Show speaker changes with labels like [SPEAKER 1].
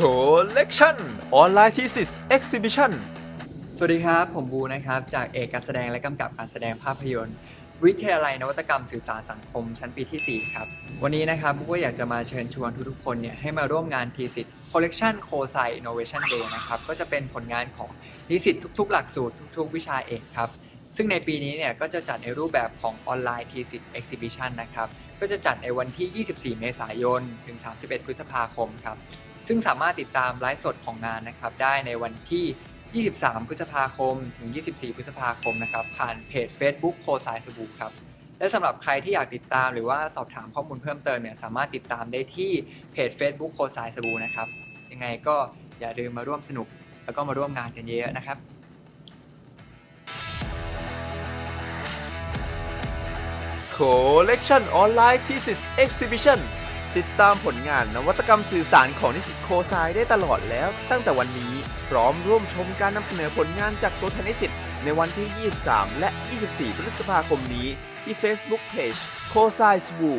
[SPEAKER 1] Collection Online Thesis Exhibition
[SPEAKER 2] สวัสดีครับ ผมบูนะครับ จากเอกการแสดงและกำกับการแสดงภาพยนตร์ วิทยาลัยนวัตกรรมสื่อสารสังคมชั้นปีที่ 4 ครับ วันนี้นะครับบูก็อยากจะมาเชิญชวนทุกๆคนเนี่ยให้มาร่วมงานทีสิทธิ์ Collection c o s i Innovation Day นะครับ ก็จะเป็นผลงานของนิสิตทุก ๆ หลักสูตรทุก ๆ วิชาเอกครับ ซึ่งในปีนี้เนี่ยก็จะจัดในรูปแบบของออนไลน์ทีสิทธิ์ Exhibition นะครับก็จะจัดในวันที่ 24 เมษายน ถึง 31 พฤษภาคมครับ ซึ่งสามารถติดตามไลฟ์สดของงานนะครับได้ในวันที่ 23 พฤษภาคม ถึง 24 พฤษภาคมนะครับผ่านเพจ Facebook โคสายสบู่ครับและสำหรับใครที่อยากติดตามหรือว่าสอบถามข้อมูลเพิ่มเติมเนี่ยสามารถติดตามได้ที่เพจ Facebook โคสายสบู่นะครับยังไงก็อย่าลืมมาร่วมสนุก แล้วก็มาร่วมงานกันเยอะนะครับ
[SPEAKER 1] Collection Online Thesis Exhibition ติดตามผลงานนวัตกรรมสื่อสารของนิสิตโคไซได้ตลอดแล้ว ตั้งแต่วันนี้พร้อมร่วมชมการนำเสนอผลงานจากตัวแทนนิสิตในวันที่ 23 และ 24 พฤษภาคมนี้ ที่ Facebook Page c o s i s w o